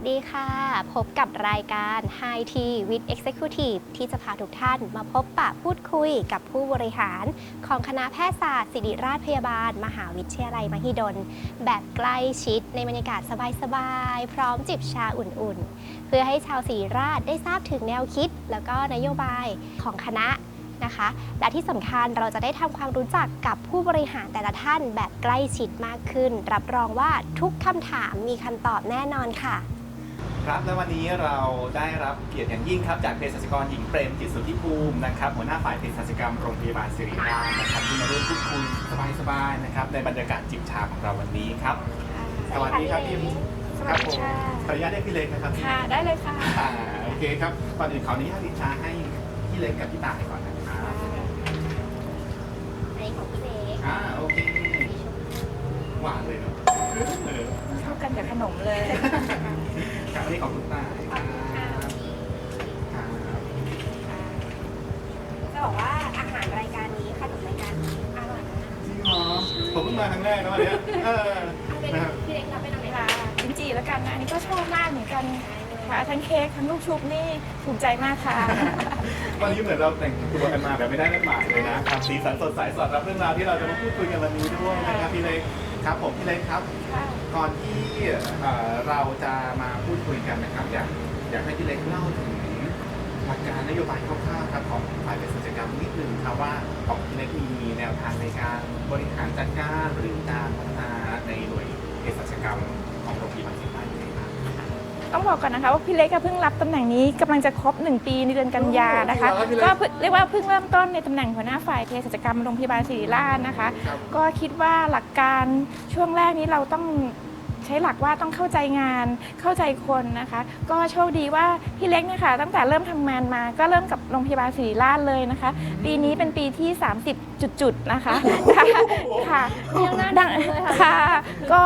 สดีค่ะ พบกับรายการ High T with Executive ที่จะพาทุกท่านมาพบปะพูดคุยกับผู้บริหาร ของคณะแพทยศาสตร์ศิริราชพยาบาล มหาวิทยาลัยมหิดล แบบใกล้ชิดในบรรยากาศสบายๆ พร้อมจิบชาอุ่นๆ เพื่อให้ชาวศิริราชได้ทราบถึงแนวคิด แล้วก็นโยบายของคณะนะคะและที่สำคัญเราจะได้ทำความรู้จักกับผู้บริหารแต่ละท่านแบบใกล้ชิดมากขึ้น รับรองว่าทุกคำถามมีคำตอบแน่นอนค่ะ ครับและวันนี้เราได้รับเกียรติอย่างยิ่งครับจากเภสัชกรหญิงเปรมจิตสุทธิภูมินะครับหัวหน้าฝ่ายเภสัชกรรมโรงพยาบาลศิริราชนะครับที่มาร่วมพูดคุยสบายๆนะครับในบรรยากาศจิบชาของเราวันนี้ครับ สวัสดีครับพี่สวัสดีค่ะขออนุญาตเรียกพี่เล็กนะครับพี่ค่ะ ได้เลยค่ะอ่าโอเคครับก่อนอื่นขออนุญาตดิชาให้พี่เล็กกับพี่ต่ายก่อนนะครับอันนี้ของพี่เล็กอ่าโอเคหวานเลยเนาะเออ เข้ากันกับขนมเลย ครับอันนี้ของคุณต่ายครับครับจะบอกว่าอาหารรายการนี้ขนมรายการนี้อร่อยมากจริงเหรอผมเพิ่งมาครั้งแรกนะวันเนี้ยเออเป็นนะครับพี่เล็กรับเป็นอะไรค่ะคะจริงๆแล้วกันนะอันนี้ก็ชอบมากเหมือนกันค่ะทั้งเค้กทั้งลูกชุบนี่ถูกใจมากค่ะ วันนี้เหมือนเราแต่งตัวกันมาแบบไม่ได้นัดหมายเลยนะครับสีสันสดใสสอดรับเรื่องราวที่เราจะมาพูดคุยกันวันนี้ด้วยนะครับพี่เล็กครับผมพี่เล็กครับค่ะก่อนที่ เอ่อเราจะมาพูดคุยกันนะครับ อยากอยากให้พี่เล็กเล่าถึงหลักการนโยบายคร่าวๆครับของฝ่ายเภสัชกรรมนิดนึงครับว่าของพี่เล็กมีแนวทางในการบริหารจัดการหรือการพัฒนาในหน่วยเภสัชกรรมของโรงพยาบาลศิริราชยังไงบ้างต้องบอกก่อนนะคะว่าพี่เล็กอะเพิ่งรับตำแหน่งนี้กำลังจะครบ 1 ปีในเดือนกันยานะคะโอ้โหจริงเหรอครับพี่เล็กก็เพิ่งเรียกว่าเพิ่งเริ่มต้นในตำแหน่งหัวหน้าฝ่ายเภสัชกรรมโรงพยาบาลศิริราชนะคะครับก็คิดว่าหลักการช่วงแรกนี้เราต้องใช้หลักว่าต้องเข้าใจงาน เข้าใจคนนะคะ ก็โชคดีว่าพี่เล็กเนี่ยค่ะตั้งแต่เริ่มทำงานมา ก็เริ่มกับโรงพยาบาลศิริราชเลยนะคะ ปีนี้เป็นปีที่ 30 จุดๆนะคะค่ะค่ะยังน่าดังดูเลยค่ะค่ะ ก็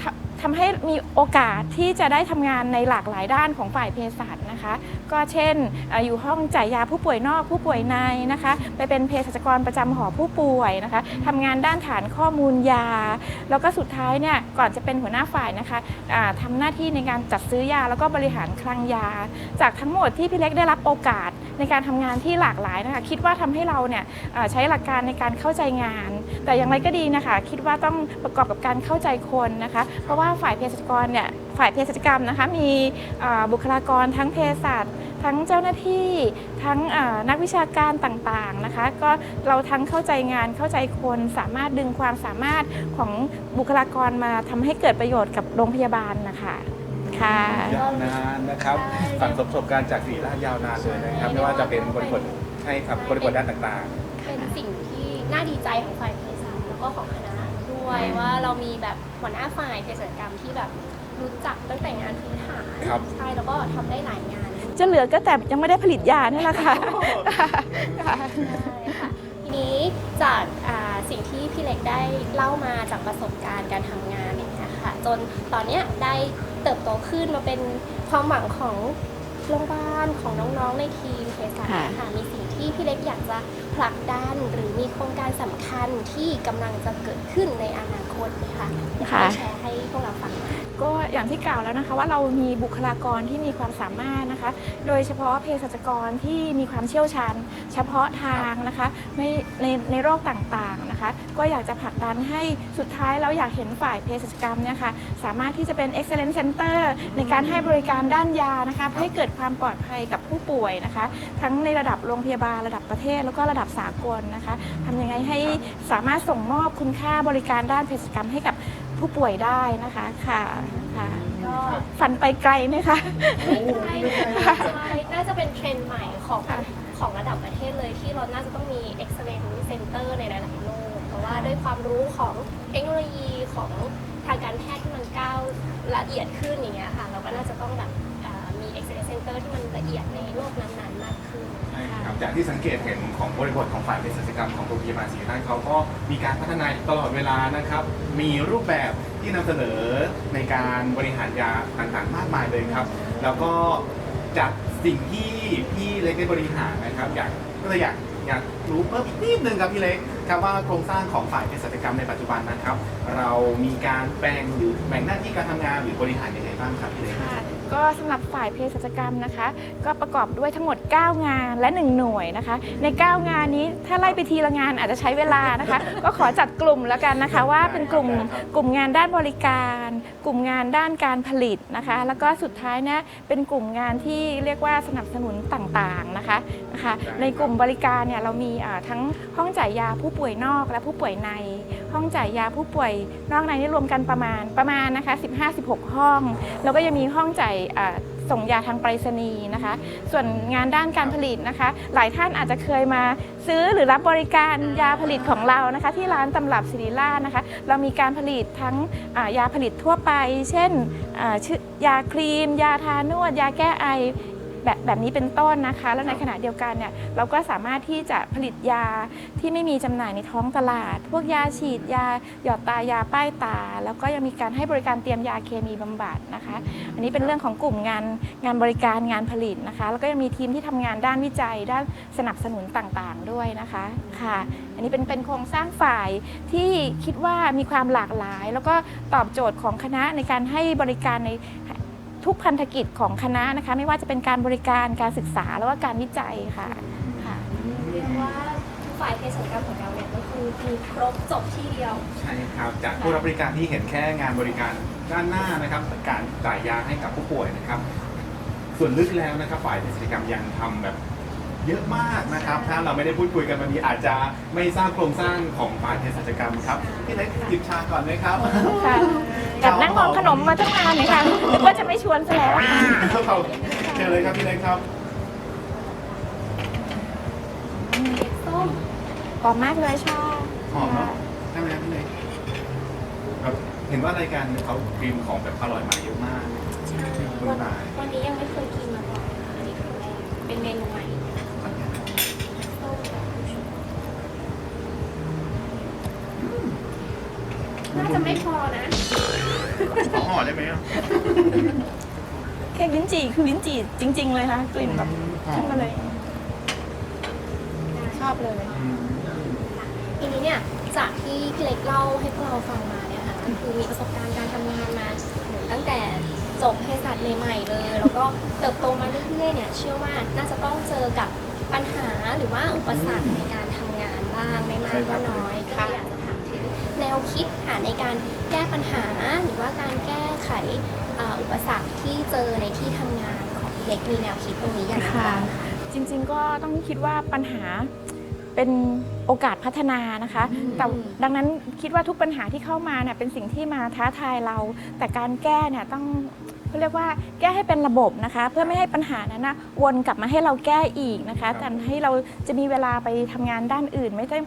ทำทำให้มีโอกาสที่จะได้ทำงานในหลากหลายด้านของฝ่ายเภสัชนะคะ ก็เช่นออยู่ห้องจ่ายยาผู้ป่วยนอกผู้ป่วยในนะคะ ไปเป็นเภสัชกรประจำหอผู้ป่วยนะคะทำงานด้านฐานข้อมูลยา แล้วก็สุดท้ายเนี่ยก่อนจะเป็นหัวหน้าฝ่ายนะคะะทำทำหน้าที่ในการจัดซื้อยาแล้วก็บริหารคลังยา จากทั้งหมดที่พี่เล็กได้รับโอกาส ในการทำงานที่หลากหลายนะคะ คิดว่าทำให้เราเนี่ยใช้หลักการในการเข้าใจงาน แต่อย่างไรก็ดีนะคะ คิดว่าต้องประกอบกับการเข้าใจคนนะคะ เพราะว่าฝ่ายเภสัชกรเนี่ยฝ่ายเภสัชกรรมนะคะมีบุคลากรทั้งเภสัชทั้งเจ้าหน้าที่ทั้งนักวิชาการต่างๆนะคะ ก็เราทั้งเข้าใจงานเข้าใจคนสามารถดึงความสามารถของบุคลากรมาทำให้เกิดประโยชน์กับโรงพยาบาลนะคะ ค่ะ ยาวนานนะครับสั่งสมประสบการณ์จากสีราชยาวนานเลยนะครับ ไม่ว่าจะเป็นบริบทใช่ครับบริบทด้านต่างเป็นสิ่งที่น่าดีใจของฝ่ายเภสัชแล้วก็ของคณะด้วยว่าเรามีแบบหัวหน้าฝ่ายเภสัชกรรมที่แบบรู้จักตั้งแต่งานพื้นฐานครับ ใช่แล้วก็ทำได้หลายงาน จะเหลือก็แต่ยังไม่ได้ผลิตยานี่แหละค่ะค่ะใช่ค่ะทีนี้จากอ่าสิ่งที่พี่เล็กได้เล่ามาจากประสบการณ์การทำงานอย่างเงี้ยค่ะจนตอนเนี้ยได้ เติบโตขึ้นมาเป็นความหวังของโรงพยาบาลของน้องๆในทีมเภสัชค่ะ ค่ะมีสิ่งที่พี่เล็กอยากจะผลักดันหรือมีโครงการสำคัญที่กำลังจะเกิดขึ้นในอนาคตไหมคะอยากให้แชร์ให้พวกเราฟังหน่อย ก็อย่างที่กล่าวแล้วนะคะว่าเรามีบุคลากรที่มีความสามารถนะคะ โดยเฉพาะเภสัชกรที่มีความเชี่ยวชาญ เฉพาะทางนะคะในในในโรคต่างๆนะคะ ก็อยากจะผลักดันให้สุดท้ายเราอยากเห็นฝ่ายเภสัชกรรมเนี่ยค่ะสามารถที่จะเป็น excellence center ในการให้บริการด้านยานะคะเพื่อให้เกิดความปลอดภัยกับผู้ป่วยนะคะ ทั้งในระดับโรงพยาบาลระดับประเทศ แล้วก็ระดับสากลนะคะทำยังไงให้สามารถส่งมอบคุณค่าบริการด้านเภสัชกรรมให้กับ ผู้ป่วยได้นะคะค่ะค่ะก็ฝันไปไกลไหมคะใช่ใช่น่าจะเป็นเทรนด์ใหม่ของของระดับประเทศเลยที่เราน่าจะต้องมี excellence center ในหลายๆโลกเพราะว่าด้วยความรู้ของเทคโนโลยีของทางการแพทย์ที่มันก้าวละเอียดขึ้นอย่างเงี้ยค่ะ เราก็น่าจะต้องแบบอ่ามี excellence center ที่มันละเอียดในโลกนั้นๆมากขึ้น จากที่สังเกตเห็นของบริบทของฝ่ายเภสัชกรรมของโรงพยาบาลศรีราชเขาก็มีการพัฒนาตลอดเวลานะครับ มีรูปแบบที่นำเสนอในการบริหารยาต่างๆ มากมายเลยครับ แล้วก็จากสิ่งที่พี่เล็กได้บริหารนะครับ อยากก็เลยอยากอยากรู้เพิ่มอีกนิดนึงครับพี่เล็กครับว่าโครงสร้างของฝ่ายเภสัชกรรมในปัจจุบันนะครับ เรามีการแบ่งหรือแบ่งหน้าที่การทำงานหรือบริหารยังไงบ้างครับพี่เล็ก ก็สำหรับฝ่ายเภสัชกรรมนะคะ ก็ประกอบด้วยทั้งหมด 9 งานและ 1 หน่วยนะคะ ใน 9 งานนี้ถ้าไล่ไปทีละงานอาจจะใช้เวลานะคะ ก็ขอจัดกลุ่มแล้วกันนะคะ ว่าเป็นกลุ่มกลุ่มงานด้านบริการ กลุ่มงานด้านการผลิตนะคะ แล้วก็สุดท้ายนะเป็นกลุ่มงานที่เรียกว่าสนับสนุนต่างๆนะคะนะคะ ในกลุ่มบริการเนี่ยเรามีอ่าทั้งห้องจ่ายยาผู้ป่วยนอกและผู้ป่วยใน ห้องจ่ายยาผู้ป่วย นอกในนี่รวมกันประมาณประมาณนะคะ15-16 ห้อง แล้วก็ยังมีห้องจ่ายอ่าส่งยาทางไปรษณีย์นะคะ ส่วนงานด้านการผลิตนะคะ หลายท่านอาจจะเคยมาซื้อหรือรับบริการยาผลิตของเรานะคะ ที่ร้านตำรับศิริราชนะคะ เรามีการผลิตทั้งอ่ายาผลิตทั่วไป เช่นอ่าชื่อยาครีม ยาทานวด ยาแก้ไอ แบบแบบนี้เป็นต้นนะคะ แล้วในขณะเดียวกันเนี่ยเราก็สามารถที่จะผลิตยาที่ไม่มีจำหน่ายในท้องตลาด พวกยาฉีดยาหยอดตายาป้ายตา แล้วก็ยังมีการให้บริการเตรียมยาเคมีบำบัดนะคะ อันนี้เป็นเรื่องของกลุ่มงานงานบริการงานผลิตนะคะ แล้วก็ยังมีทีมที่ทำงานด้านวิจัย ด้านสนับสนุนต่างๆ ด้วยนะคะค่ะ อันนี้เป็นเป็นโครงสร้างฝ่ายที่คิดว่ามีความหลากหลาย แล้วก็ตอบโจทย์ของคณะในการให้บริการใน ทุกพันธกิจของคณะนะคะ ไม่ว่าจะเป็นการบริการการศึกษาแล้วก็การวิจัยค่ะค่ะเรียกว่าฝ่ายเภสัชกรรมของเราเนี่ยก็คือมีครบจบที่เดียว ใช่ครับ จากผู้รับบริการที่เห็นแค่งานบริการด้านหน้านะครับการจ่ายยาให้กับผู้ป่วยนะครับ ส่วนลึกแล้วนะครับฝ่ายเภสัชกรรมยังทำแบบเยอะมากนะครับ ถ้าเราไม่ได้พูดคุยกันวันนี้อาจจะไม่ทราบโครงสร้างของฝ่ายเภสัชกรรมครับพี่เล็กจิบชาก่อนไหมครับค่ะ กับนั่งมองขนมมาตั้งนานเลยค่ะนึกว่าจะไม่ชวนซะแล้วค่ะครับเชิญเลยครับพี่เล็กครับส้มหอมมากเลยชาหอมเนาะใช่ไหมครับพี่เล็กครับเห็นว่ารายการเขาเตรียมของแบบอร่อยมาเยอะมากใช่คุณวันตายวันนี้ยังไม่เคยกินมาก่อนค่ะอันนี้ครั้งแรกเป็นเมนูใหม่ น่าจะไม่พอนะ ขอห่อได้ไหมอะเค้กลิ้นจี่คือลิ้นจี่จริง ๆ เลยค่ะกลิ่นแบบหอขึ้นมมาเลย ชอบเลย อืมทีนี้เนี่ยจากที่พี่เล็กเล่าให้พวกเราฟังมาเนี่ยค่ะก็คือมีประสบการณ์การทำงานมาตั้งแต่จบเภสัชใหม่ๆเลย แล้วก็เติบโตมาเรื่อยๆเนี่ยเชื่อว่าน่าจะต้องเจอกับปัญหาหรือว่าอุปสรรคในการทำงานบ้างไม่มากก็น้อยก็เลยอยากจะถามถึง แนวคิดหาในการแก้ปัญหา หรือว่าการแก้ไขอ่าอุปสรรคที่เจอในที่ทำงานของพี่เล็กมีแนวคิดตรงนี้อย่างไรบ้างคะจริงๆก็ต้องคิดว่าปัญหาเป็นโอกาสพัฒนานะคะ แต่ดังนั้นคิดว่าทุกปัญหาที่เข้ามาเนี่ยเป็นสิ่งที่มาท้าทายเรา แต่การแก้เนี่ยต้องเขาเรียกว่าแก้ให้เป็นระบบนะคะ เพื่อไม่ให้ปัญหานั้นนะวนกลับมาให้เราแก้อีกนะคะแต่ให้เราจะมีเวลาไปทำงานด้านอื่น ไม่ได้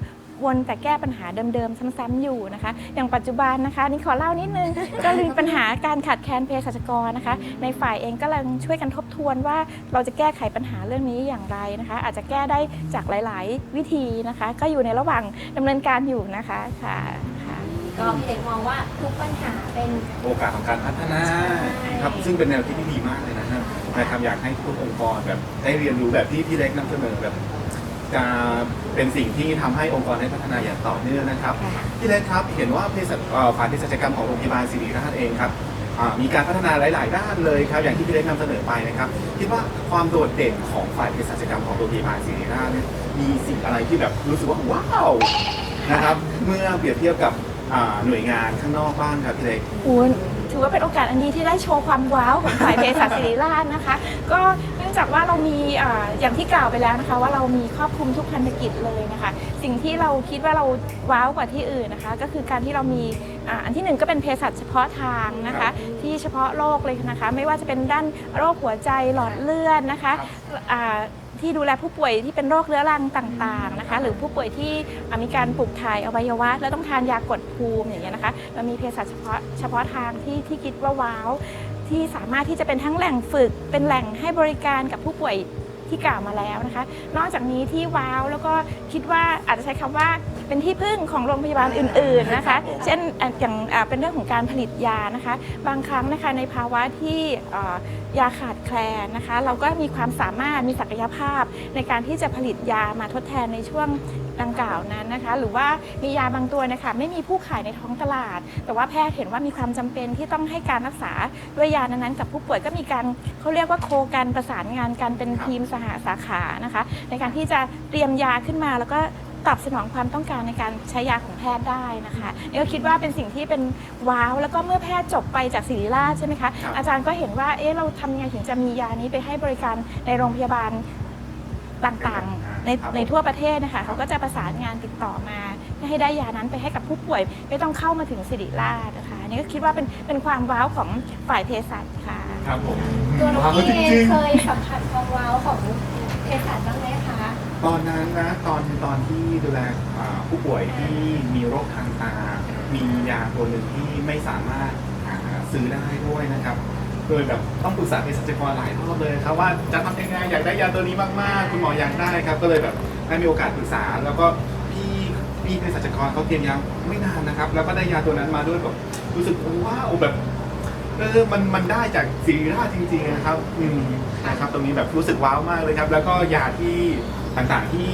วนแต่แก้ปัญหาเดิมๆ ซ้ำๆอยู่นะคะ อย่างปัจจุบันนะคะนี่ขอเล่านิดนึง ก็มีปัญหาการขาดแคลนเภสัชกรนะคะ ในฝ่ายเองก็กำลังช่วยกันทบทวนว่าเราจะแก้ไขปัญหาเรื่องนี้อย่างไรนะคะ อาจจะแก้ได้จากหลาย ๆ วิธีนะคะ ก็อยู่ในระหว่างดำเนินการอยู่นะคะค่ะค่ะ ก็พี่เล็กมองว่าทุกปัญหาเป็นโอกาสของการพัฒนาครับซึ่งเป็นแนวคิดที่ดีมากเลยนะฮะนะครับอยากให้ทุกองค์กรแบบได้เรียนรู้แบบที่พี่เล็กนำเสนอแบบ จะเป็นสิ่งที่ทำให้องค์กรได้พัฒนาอย่างต่อเนื่องนะครับพี่เล็กครับเห็นว่าเภสัชเอ่อฝ่ายเภสัชกรรมของโรงพยาบาลศิริราชเองครับอ่ามีการพัฒนาหลาย ๆ ด้านเลยครับอย่างที่พี่เล็กนำเสนอไปนะครับคิดว่าความโดดเด่นของฝ่ายเภสัชกรรมของโรงพยาบาลศิริราชเนี่ยมีสิ่งอะไรที่แบบรู้สึกว่าว้าวนะครับเมื่อเปรียบเทียบกับอ่าหน่วยงานข้างนอกบ้างครับพี่เล็กโอ้ ถือว่าเป็นโอกาสอันดีที่ได้โชว์ความว้าวของฝ่ายเภสัชศิริราชนะคะ ก็เนื่องจากว่าเรามีอย่างที่กล่าวไปแล้วนะคะ ว่าเรามีครอบคลุมทุกพันธกิจเลยนะคะ สิ่งที่เราคิดว่าเราว้าวกว่าที่อื่นนะคะ ก็คือการที่เรามีอันที่หนึ่งก็เป็นเภสัชเฉพาะทางนะคะ ที่เฉพาะโรคเลยนะคะ ไม่ว่าจะเป็นด้านโรคหัวใจหลอดเลือดนะคะ ที่ดูแลผู้ป่วยที่เป็นโรคเรื้อรังต่างๆนะคะ หรือผู้ป่วยที่มีการปลูกถ่ายอวัยวะ แล้วต้องทานยากดภูมิอย่างเงี้ยนะคะเรามีเภสัชเฉพาะเฉพาะทางที่ที่คิดว่าว้าวที่สามารถที่จะเป็นทั้งแหล่งฝึก เป็นแหล่งให้บริการกับผู้ป่วยที่กล่าวมาแล้วนะคะ นอกจากนี้ที่ว้าวแล้วก็คิดว่าอาจจะใช้คำว่า เป็นที่พึ่งของโรงพยาบาลอื่นๆนะคะ เช่นอย่างเป็นเรื่องของการผลิตยานะคะ บางครั้งนะคะในภาวะที่ยาขาดแคลนนะคะ เราก็มีความสามารถมีศักยภาพในการที่จะผลิตยามาทดแทนในช่วงดังกล่าวนั้นนะคะ หรือว่ามียาบางตัวนะคะไม่มีผู้ขายในท้องตลาด แต่ว่าแพทย์เห็นว่ามีความจำเป็นที่ต้องให้การรักษาด้วยยานั้นๆกับผู้ป่วยก็มีการเขาเรียกว่าโคกันประสานงานกันเป็นทีมสหสาขานะคะ ในการที่จะเตรียมยาขึ้นมาแล้วก็ ตอบสนองความต้องการในการใช้ยาของแพทย์ได้นะคะนี่ก็คิดว่าเป็นสิ่งที่เป็นว้าวแล้วก็เมื่อแพทย์จบไปจากศิริราชใช่ไหมคะครับอาจารย์ก็เห็นว่าเอ๊ะเราทำยังไงถึงจะมียานี้ไปให้บริการในโรงพยาบาลต่างๆในครับในทั่วประเทศนะคะเขาก็จะประสานงานติดต่อมาเพื่อให้ได้ยานั้นไปให้กับผู้ป่วย ไม่ต้องเข้ามาถึงศิริราชนะคะอันนี่ก็คิดว่าเป็นเป็นความว้าวของฝ่ายเภสัชค่ะ ครับผมตัวน้องว้าวพี่จเองริงเคยสัมผัสความว้าวของเภสัชบ้างไหมคะๆ ตอนนั้นนะตอนตอนที่ดูแลอ่าผู้ป่วยที่มีโรคทางตา มียาตัวหนึ่งที่ไม่สามารถหาซื้อได้ด้วยนะครับโดยแบบต้องปรึกษาเภสัชกรหลายรอบเลยครับว่าจะทำยังไงอยากได้ยาตัวนี้มากๆ คุณหมออยากได้ครับ ก็เลยแบบได้มีโอกาสปรึกษา แล้วก็พี่พี่เภสัชกรเขาเตรียมยาไม่นานนะครับ แล้วก็ได้ยาตัวนั้นมาด้วยแบบรู้สึกว้าวแบบเออมันมันได้จากศิริราชจริงๆนะครับ อืมนะครับ ตรงนี้แบบรู้สึกว้าวมากเลยครับ แล้วก็ยาที่ ต่างๆที่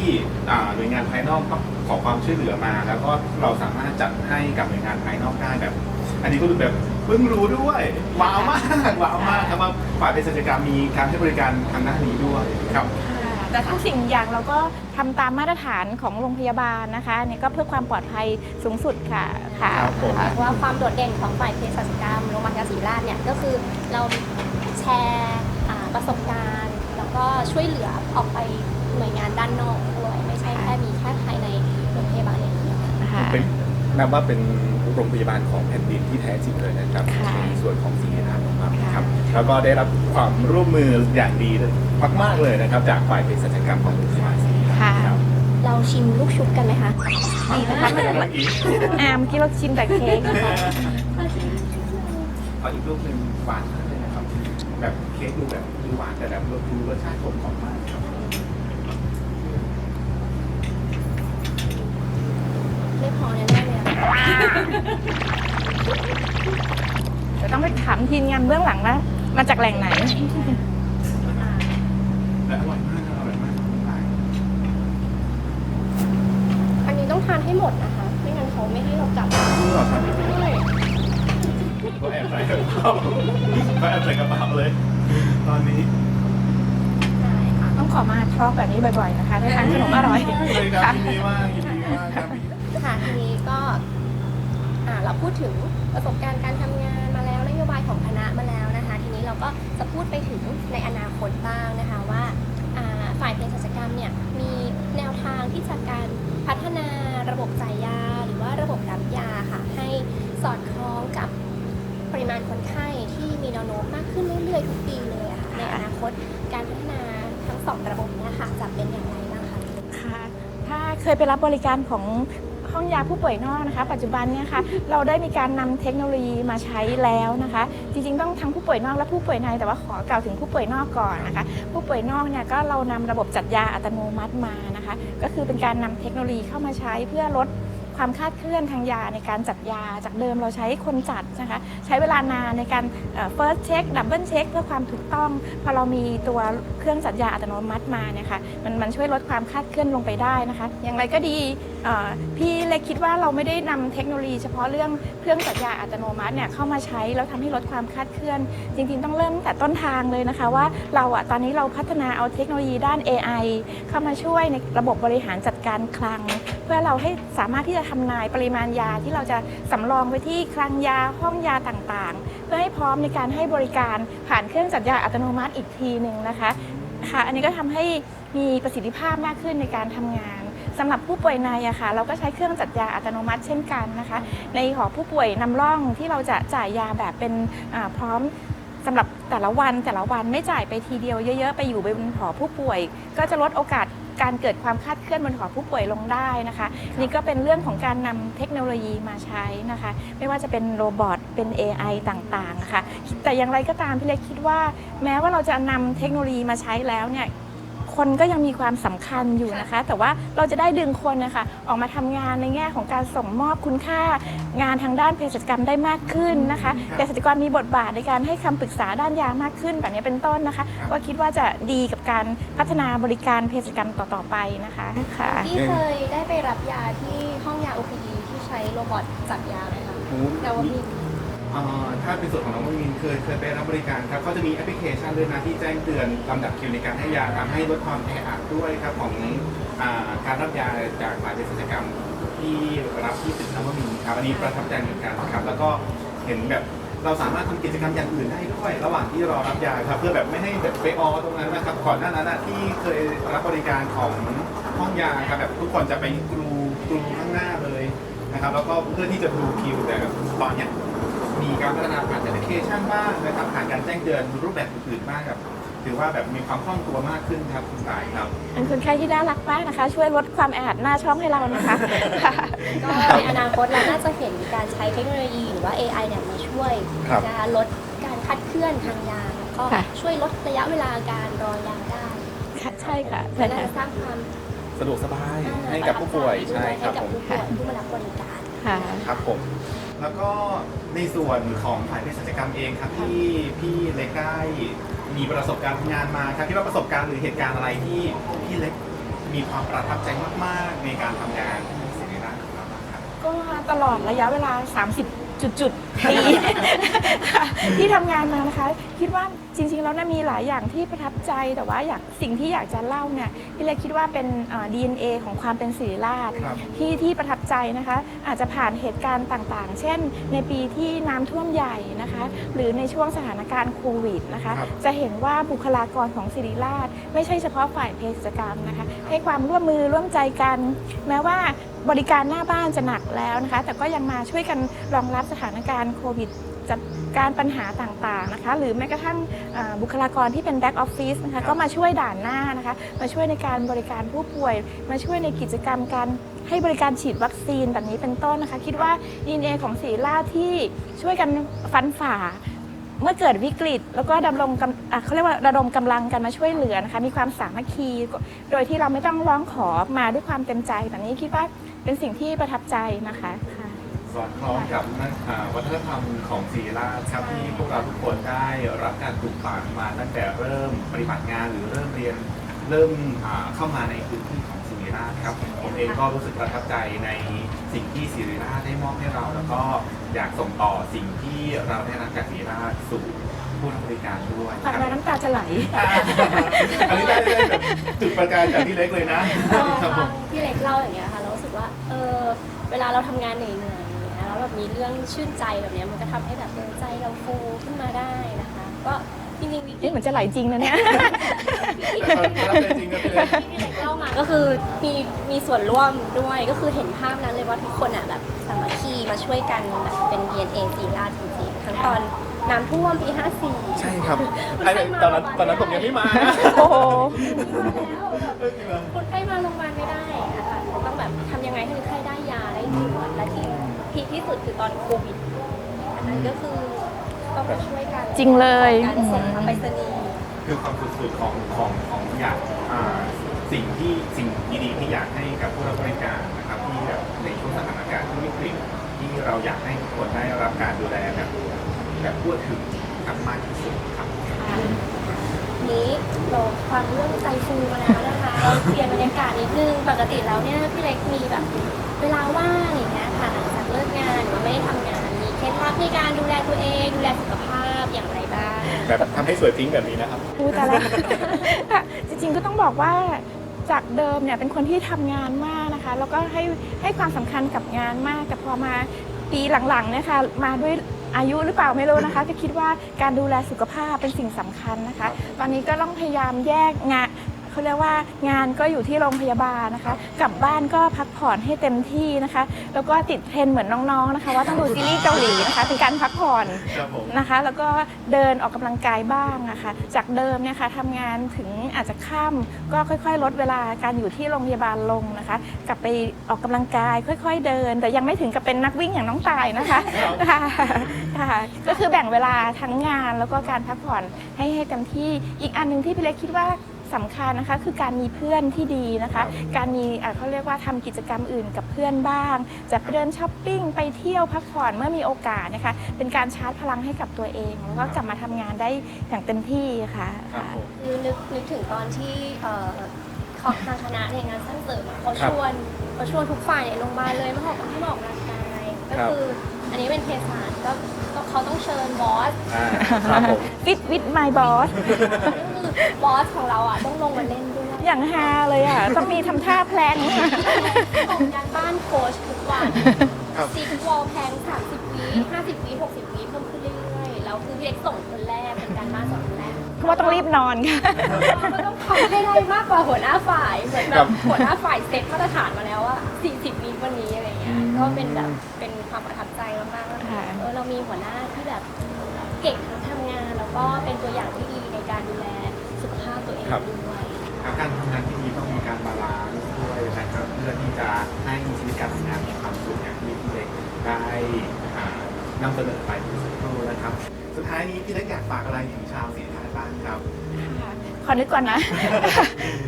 อ่าหน่วยงานภายนอกขอความช่วยเหลือมา แล้วก็เราสามารถจัดให้กับหน่วยงานภายนอกได้แบบ อันนี้ก็รู้แบบเพิ่งรู้ด้วยว้าวมากว้าวมากครับว่าฝ่ายเภสัชกรรมมีการให้บริการทางด้านนี้ด้วยครับแต่ทุกสิ่งอย่างเราก็ทำตามมาตรฐานของโรงพยาบาลนะคะอันนี่ก็เพื่อความปลอดภัยสูงสุดค่ะค่ะครับผมเพราะว่าความโดดเด่นของฝ่ายเภสัชกรรมโรงพยาบาลศรีราชเนี่ยก็คือเราแชร์อ่าประสบการณ์ แล้วก็ช่วยเหลือออกไป หน่วยงานด้านนอกด้วยไม่ใช่แค่มีแค่ภายในโรงพยาบาลอย่างเดียวค่ะ เป็นนับว่าเป็นโรงพยาบาลของแผ่นดินที่แท้จริงเลยนะครับค่ะในส่วนของศรีราชของเรานะคค่ะรับ แล้วก็ได้รับความร่วมมืออย่างดีมากๆเลยนะครับ จากฝ่ายเภสัชกรรมของโรงพยาบาลศรีราชค่ะครับเราชิมลูกชุบกันไหมคะดีนะคะมันอ่าเมื่อกี้เราชิมแต่เค้กนะคะขออีกรูปหนึ่งหวานมากเลยนะครับ แบบเค้กดูแบบดูหวานแต่แบบดูรสชาติกลมกล่อมมากครับไม่พอแน่ๆเลยอะ เดี๋ยวต้องไปถามทีมงานเบื้องหลังนะมาจากแหล่งไหนและอร่อยมากครับอร่อยมากหลายอันนี้ต้องทานให้หมดนะคะ ไม่งั้นเขาไม่ให้เรากลับรู้หรอครับก็แอบใส่กระเป๋าก็แอบใส่กระเป๋าเลย ตอนนี้ใช่ค่ะต้องขอมาทอล์กแบบนี้บ่อยๆนะคะได้ทานขนมอร่อย เลยครับยินดีมากยินดีมากครับ ค่ะทีนี้ก็อ่า เราพูดถึงประสบการณ์การทำงานมาแล้วนโยบายของคณะมาแล้วนะคะ ทีนี้เราก็จะพูดไปถึงในอนาคตบ้างนะคะว่าฝ่ายเภสัชกรรมเนี่ยมีแนวทางที่จะการพัฒนาระบบจ่ายยา หรือว่าระบบรับยาค่ะให้สอดคล้องกับปริมาณคนไข้ที่มีแนวโน้มมากขึ้นเรื่อยๆทุกปีเลยะค่ะในอนาคตการพัฒนาทั้งสองระบบเนี้ค่ะจะเป็นอย่างไรบ้างคะค่ะถ้าเคยไปรับบริการของ ยาผู้ป่วยนอกนะคะ ปัจจุบันเนี่ยค่ะเราได้มีการนำเทคโนโลยีมาใช้แล้วนะคะ จริงๆต้องทั้งผู้ป่วยนอกและผู้ป่วยในแต่ว่าขอกล่าวถึงผู้ป่วยนอกก่อนนะคะ ผู้ป่วยนอกเนี่ยก็เรานำระบบจัดยาอัตโนมัติมานะคะ ก็คือเป็นการนำเทคโนโลยีเข้ามาใช้เพื่อลด ความคลาดเคลื่อนทางยาในการจัดยาจากเดิมเราใช้คนจัดนะคะใช้เวลานานในการ first check double check เพื่อความถูกต้อง พอเรามีตัวเครื่องจัดยาอัตโนมัติมาเนี่ยค่ะมันมันช่วยลดความคลาดเคลื่อนลงไปได้นะคะ อย่างไรก็ดีพี่เล็กคิดว่าเราไม่ได้นำเทคโนโลยีเฉพาะเรื่องเครื่องจัดยาอัตโนมัติเนี่ยเข้ามาใช้แล้วทำให้ลดความคลาดเคลื่อน จริงๆ ต้องเริ่มตั้งแต่ต้นทางเลยนะคะว่าเราอะตอนนี้เราพัฒนาเอาเทคโนโลยีด้าน AI เข้ามาช่วยในระบบบริหารจัดการคลัง พื่อเราให้สามารถที่จะทำนายปริมาณยาที่เราจะสำรองไว้ที่คลังยาห้องยาต่างๆ เพื่อให้พร้อมในการให้บริการผ่านเครื่องจัดยาอัตโนมัติอีกทีหนึ่งนะคะค่ะอันนี้ก็ทำให้มีประสิทธิภาพมากขึ้นในการทำงานสำหรับผู้ป่วยในอะค่ะเราก็ใช้เครื่องจัดยาอัตโนมัติเช่นกันนะคะ ในหอผู้ป่วยนำร่องที่เราจะจ่ายยาแบบเป็นพร้อมสำหรับแต่ละวันแต่ละวันไม่จ่ายไปทีเดียวเยอะ ๆ ไปอยู่บนหอผู้ป่วย ก็จะลดโอกาส การเกิดความคลาดเคลื่อนบนหอผู้ป่วยลงได้นะคะ นี่ก็เป็นเรื่องของการนำเทคโนโลยีมาใช้นะคะ ไม่ว่าจะเป็นโรบอทเป็น AI ต่างๆนะคะแต่อย่างไรก็ตามพี่เล็กคิดว่า แม้ว่าเราจะนำเทคโนโลยีมาใช้แล้วเนี่ย คนก็ยังมีความสำคัญอยู่นะคะ แต่ว่าเราจะได้ดึงคนนะคะออกมาทำงานในแง่ของการส่งมอบคุณค่า งานทางด้านเภสัชกรรมได้มากขึ้นนะคะเภสัชกรมีบทบาทในการให้คำปรึกษาด้านยามากขึ้นแบบนี้เป็นต้นนะคะก็คิดว่าจะดีกับการพัฒนาบริการเภสัชกรรมต่อๆไปนะคะค่ะที่เคยได้ไปรับยาที่ห้องยา OPD ที่ใช้โรบอทจับยาไหมคะแต่ว่ามี เอ่อถ้าเป็นส่วนของน้องมินเคยเคยไปรับบริการครับเขาจะมีแอปพลิเคชันด้วยนะที่แจ้งเตือนลำดับคิวในการให้ยาทำให้ลดความแออัดด้วยครับของอ่าการรับยาจากฝ่ายเภสัชกรรมที่รับที่ตึกนวมินครับอันนี้ประทับใจเหมือนกันครับแล้วก็เห็นแบบเราสามารถทำกิจกรรมอย่างอื่นได้ด้วย ระหว่างที่รอรับยาครับเพื่อแบบไม่ให้แบบไปออตรงนั้นนะครับก่อนหน้านั้นนะที่เคยรับบริการของห้องยาครับแบบทุกคนจะไปกรูกรูข้างหน้าเลยนะครับแล้วก็เพื่อที่จะดูคิวแต่ตอนเนี้ย มีการพัฒนาผ่านแอปพลิเคชันบ้างนะครับผ่านการแจ้งเตือนรูปแบบอื่นๆบ้างครับ ถือว่าแบบมีความคล่องตัวมากขึ้นครับคุณสายครับเป็นคนไข้ที่น่ารักมากนะคะ ช่วยลดความแออัดหน้าช่องให้เรานะคะ ก็ในอนาคตเราน่าจะเห็นการใช้เทคโนโลยีหรือว่า AI เนี่ยมาช่วยครับ นะคะลดการคัดเคลื่อนทางยาแล้วก็ค่ะ ช่วยลดระยะเวลาการรอยาได้ใช่ค่ะและใช่น่าค่ะ จะสร้างความสะดวกสบายให้กับผู้ป่วยใช่ครับให้กับผมผู้ป่วยผู้มารับบริการ ค่ะ ครับผม แล้วก็ในส่วนของฝ่ายเภสัชกรรมเองครับที่พี่เล็กได้มีประสบการณ์ทำงานมาครับคิดว่าประสบการณ์หรือเหตุการณ์อะไรที่พี่เล็กมีความประทับใจมาก ๆ ในการทำงานที่ศิริราชของเราบ้างครับ ก็ตลอดระยะเวลา 30 จุดจุดๆปี ที่ทำงานมานะคะ คิดว่าจริงๆแล้วเนี่ยมีหลายอย่างที่ประทับใจแต่ว่าอยากสิ่งที่อยากจะเล่าเนี่ยพี่เล็กคิดว่าเป็นเอ่อ DNA ของความเป็นศิริราช ครับ ที่ที่ประทับใจนะคะ อาจจะผ่านเหตุการณ์ต่างๆ เช่น ในปีที่น้ำท่วมใหญ่นะคะ หรือในช่วงสถานการณ์โควิดนะคะ ครับ จะเห็นว่าบุคลากรของศิริราช ไม่ใช่เฉพาะฝ่ายเภสัชกรรมนะคะ ให้ความร่วมมือร่วมใจกัน แม้ว่าบริการหน้าบ้านจะหนักแล้วนะคะ แต่ก็ยังมาช่วยกันรองรับสถานการณ์โควิดจัดการปัญหาต่างๆนะคะหรือแม้กระทั่งเอ่อบุคลากรที่เป็นแบ็กออฟฟิศนะครัคะบก็มาช่วยด่านหน้านะคะมาช่วยในการบริการผู้ป่วย มาช่วยในกิจกรรมการให้บริการฉีดวัคซีนแบบนี้เป็นต้นนะคะ คิดว่า DNA ของศรีราชที่ช่วยกันฟันฝ่า เมื่อเกิดวิกฤต แล้วก็ดำรงกำอะเขาเรียกว่าระดมกำลังกันมาช่วยเหลือนะคะมีความสามัคคี โดยที่เราไม่ต้องร้องขอมาด้วยความเต็มใจแบบนี้คิดว่าเป็นสิ่งที่ประทับใจนะคะค่ะ สอดคล้องกับอ่าวัฒนธรรมของศรีราชครับที่พวกเราทุกคนได้รับการปลูกฝังมาตั้งแต่เริ่มปฏิบัติงานหรือเริ่มเรียนเริ่มอ่าเข้ามาในพื้นที่ของศรีราชครับผมเองก็รู้สึกประทับใจในสิ่งที่ศรีราชได้มอบให้เรา แล้วก็อยากส่งต่อสิ่งที่เราได้รับจากศรีราชสู่ผู้รับบริการด้วยคฟังรับแล้วน้ำตาจะไหล อันนี้ได้ได้แบบจุดประกายจากพี่เล็กเลยนะ พอครับผฟังมพี่เล็กเล่าอย่างเงี้ยค่ะเรารู้สึกว่าเออเวลาเราทำงานเหนื่อยๆอย่างเงี้ย แล้วแบบมีเรื่องชื่นใจแบบเนี้ยมันก็ทำให้แบบเออใจเราฟูขึ้นมาได้นะคะ ก็จริงๆวิกฤนี่ตเหมือนจะไหลจริงนะเนี่ยประทับใจจริงนะพี่เล็กที่พี่เล็กเล่ามาก็คือมีมีส่วนร่วมด้วยก็คือเห็นภาพนั้นเลยว่าทุกคนอะแบบสามัคคีมาช่วยกันแบบเป็น DNA สีราชจริงๆทั้งตอนน้ำท่วมปี54 ใช่ครับไอ้ตอนนั้นตอนนั้นผมยังไม่มานะโอ้โหคนไข้มาโรงพยาบาลไม่ได้อะค่ะต้องแบบทำยังไงให้คนไข้ได้ยาได้ด่วนและ ที่พีคที่สุดคือตอนโควิดอันนั้นก็คือต้องมาช่วยกันจริงเลย การส่งทางไปรษณีย์คือความสุดๆของของของอยากอ่าสิ่งที่สิ่งดีๆที่อยากให้กับผู้รับบริการนะครับที่แบบในช่วงสถานการณ์ที่วิกฤตที่เราอยากให้ทุกคนได้รับการดูแลแบบแบบทั่วถึงครับมากที่สุดครับ นี้เราฟังเรื่องใจฟูมาแล้วนะคะ เราเปลี่ยนบรรยากาศนิดนึง ปกติแล้วเนี่ยพี่เล็กมีแบบเวลาว่างอย่างเงี้ยค่ะหลังจากเลิกงานหรือว่าไม่ได้ทำงาน มีเคล็ดลับในการดูแลตัวเองดูแลสุขภาพอย่างไรบ้างแบบทำให้สวยพิ้งแบบนี้นะครับพูดแต่ละจริงๆก็ต้องบอกว่าจากเดิมเนี่ยเป็นคนที่ทำงานมากนะคะ แล้วก็ให้ให้ความสำคัญกับงานมากแต่พอมาปีหลังๆเนี่ยค่ะมาด้วยอายุหรือเปล่าไม่รู้นะคะก็คิดว่าการดูแลสุขภาพเป็นสิ่งสำคัญนะคะ ตอนนี้ก็ต้องพยายามแยกงาน เขาเรียกว่างานก็อยู่ที่โรงพยาบาลนะคะ กลับบ้านก็พักผ่อนให้เต็มที่นะคะ แล้วก็ติดเทรนด์เหมือนน้องๆนะคะ ว่าต้องดูซีรีส์เกาหลีนะคะเป็นการพักผ่อนครับผมนะคะ แล้วก็เดินออกกำลังกายบ้างนะคะ จากเดิมเนี่ยค่ะทำงานถึงอาจจะข้ามก็ค่อย ๆ ลดเวลาการอยู่ที่โรงพยาบาลลงนะคะ กลับไปออกกำลังกายค่อย ๆ เดิน แต่ยังไม่ถึงกับเป็นนักวิ่งอย่างน้องตายนะคะค่ะค่ะก็คือแบ่งเวลาทั้งงานแล้วก็การพักผ่อนให้ให้เต็มที่อีกอันหนึ่งที่พี่เล็กคิดว่า สำคัญนะคะคือการมีเพื่อนที่ดีนะคะ การมีเอ่อเขาเรียกว่าทำกิจกรรมอื่นกับเพื่อนบ้าง จะไปเดินช้อปปิ้งไปเที่ยวพักผ่อนเมื่อมีโอกาสนะคะ เป็นการชาร์จพลังให้กับตัวเอง แล้วก็กลับมาทำงานได้อย่างเต็มที่ค่ะครับผม คือนึกนึกถึงตอนที่เอ่อของทางคณะในยงานสร้างเสริมอะเขาครัชบวนเขาชวนทุกฝ่ายในโรงพยาบาลเลยมาบอกให้มาออกกำลังกายก็ครับ คืออันนี้เป็นเภสัชก็ก็เขาต้องเชิญบอสอ่าครับผมฟิตวิดไมบอสก็คือ บอสของเราอะต้องลงมาเล่นด้วยอย่างฮาเลยอะ ต้องมีทำท่าแพลงส่งการบ้านโค้ชทุกวันครับ ซิกวอลแพง30วิ50วิ60วิเพิ่มขึ้นเรื่อยๆแล้วคือพี่เล็กส่งคนแรกเป็นการบ้านสอนคนแรก เพราะว่าต้องรีบนอนค่ะก็ต้องทำให้ได้มากกว่าหัวหน้าฝ่ายเหมือนแบครับบ หัวหน้าฝ่ายเซ็ตมาตรฐานมาแล้วว่า40วิวันนี้อะไรเงี้ยก็เป็นแบบเป็นความประทับใจมากๆว่าค่ะ เออเรามีหัวหน้าที่แบบเก่งทั้งทำงาน แล้วก็เป็นตัวอย่างที่ดีในการดูแล สุขภาพตัวเองครับด้วยครับการทำงานที่ดีต้องมีการบาลานซ์ด้วยนะครับเพื่อที่จะให้ชีวิตการทำงานมีความสุขอย่างที่พี่เล็กได้อ่านำเสนอไปเมื่อสักครู่นะครับ สุดท้ายนี้พี่เล็กอยากฝากอะไรถึงชาวศรีราชบ้างครับ ขอนึกก่อนนะ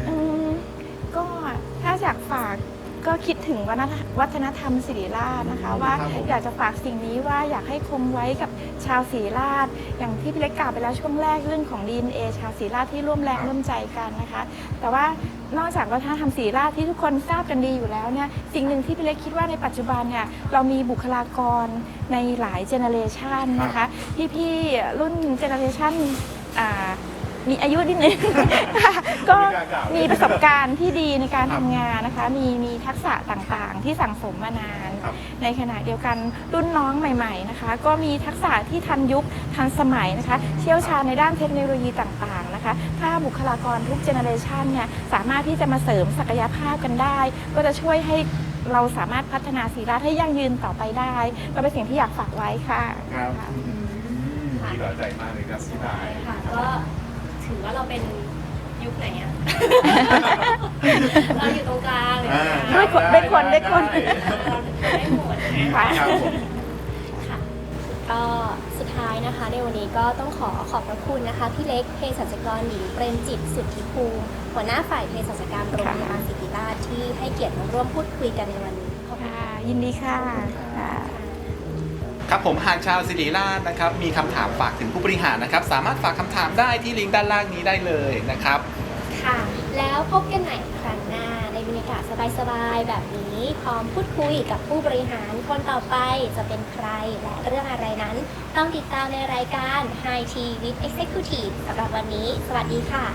อืมก็ถ้าอยากฝาก ก็คิดถึงวัฒนธรรมวัฒนธรรมศิริราชนะคะ ว่าครับผมอยากจะฝากสิ่งนี้ว่าอยากให้คงไว้กับชาวศรีราช อย่างที่พี่เล็กกล่าวไปแล้วช่วงแรกเรื่องของ DNA ชาวศรีราชที่ร่วมแรงร่วมใจกันนะคะ แต่ว่านอกจากวัฒนธรรมศรีราชที่ทุกคนทราบกันดีอยู่แล้วเนี่ยสิ่งหนึ่งที่พี่เล็กคิดว่าในปัจจุบันเนี่ยเรามีบุคลากรในหลายเจเนอเรชันนะคะพี่ๆรุ่นเจเนอเรชันอ่า มีอายุนิดนึง ก็มีประสบการณ์ที่ดีในการทำงานนะคะ มีมีทักษะต่างๆ ที่สั่งสมมานาน ครับในขณะเดียวกันรุ่นน้องใหม่ๆนะคะ ก็มีทักษะที่ทันยุคทันสมัยนะคะ เชี่ยวชาญในด้านเทคโนโลยีต่างๆนะคะ ถ้าบุคลากรทุกเจเนอเรชันเนี่ยสามารถที่จะมาเสริมศักยภาพกันได้ ก็จะช่วยให้เราสามารถพัฒนาศรีราชให้ยั่งยืนต่อไปได้ ก็เป็นสิ่งที่อยากฝากไว้ค่ะ ครับค่ะอืมดีต่อใจมากเลยครับพี่นาย ค่ะก็ ถือว่าเราเป็นยุคไหนอะ เราอยู่ตรงกลางเลยอ่านะด้วยคนด้วยคนด้วยคน เราได้หมดค่ะครับผม ค่ะก็สุดท้ายนะคะ ในวันนี้ก็ต้องขอขอบพระคุณนะคะ พี่เล็กเภสัชกรหญิงเปรมจิตสุทธิภูมิหัวหน้าฝ่ายเภสัชกรรมโรงพยาบาลศิริราชที่ให้เกียรติมาร่วมพูดคุยกันในวันนี้ขอบคุณค่ะ ยินดีค่ะค่ะ ค ครับผมหากชาวศิริราชนะครับมีคำถามฝากถึงผู้บริหารนะครับ สามารถฝากคำถามได้ที่ลิงก์ด้านล่างนี้ได้เลยนะครับ ค่ะ แล้วพบกันใหม่ครั้งหน้าในบรรยากาศสบายๆแบบนี้พร้อมพูดคุยกับผู้บริหารคนต่อไปจะเป็นใครและเรื่องอะไรนั้น ต้องติดตามในรายการ High Tea with Executive สำหรับวันนี้ สวัสดีค่ะ